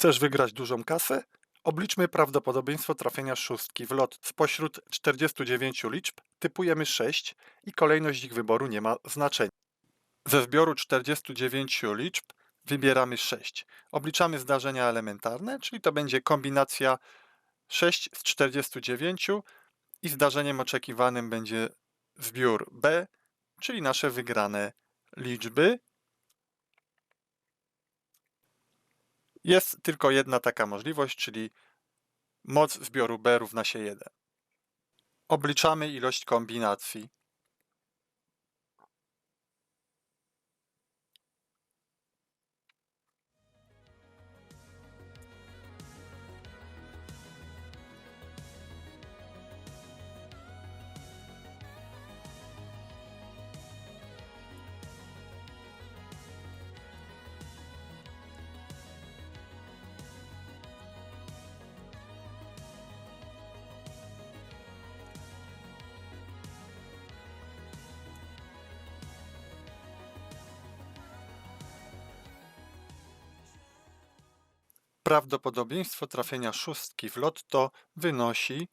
Chcesz wygrać dużą kasę? Obliczmy prawdopodobieństwo trafienia szóstki w lot. Spośród 49 liczb typujemy 6 i kolejność ich wyboru nie ma znaczenia. Ze zbioru 49 liczb wybieramy 6. Obliczamy zdarzenia elementarne, czyli to będzie kombinacja 6 z 49 i zdarzeniem oczekiwanym będzie zbiór B, czyli nasze wygrane liczby. Jest tylko jedna taka możliwość, czyli moc zbioru B równa się 1. Obliczamy ilość kombinacji. Prawdopodobieństwo trafienia szóstki w lotto wynosi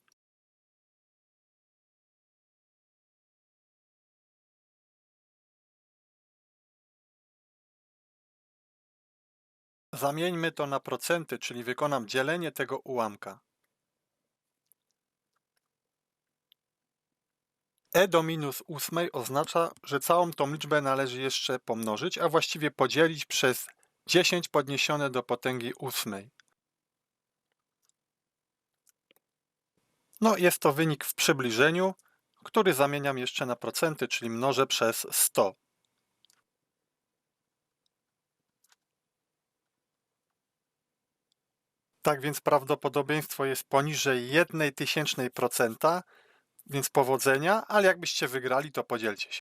Zamieńmy to na procenty, czyli wykonam dzielenie tego ułamka. e do minus ósmej oznacza, że całą tą liczbę należy jeszcze pomnożyć, a właściwie podzielić przez 10 podniesione do potęgi ósmej. No, jest to wynik w przybliżeniu, który zamieniam jeszcze na procenty, czyli mnożę przez 100. Tak więc prawdopodobieństwo jest poniżej 1 tysięcznej procenta, więc powodzenia, ale jakbyście wygrali, to podzielcie się.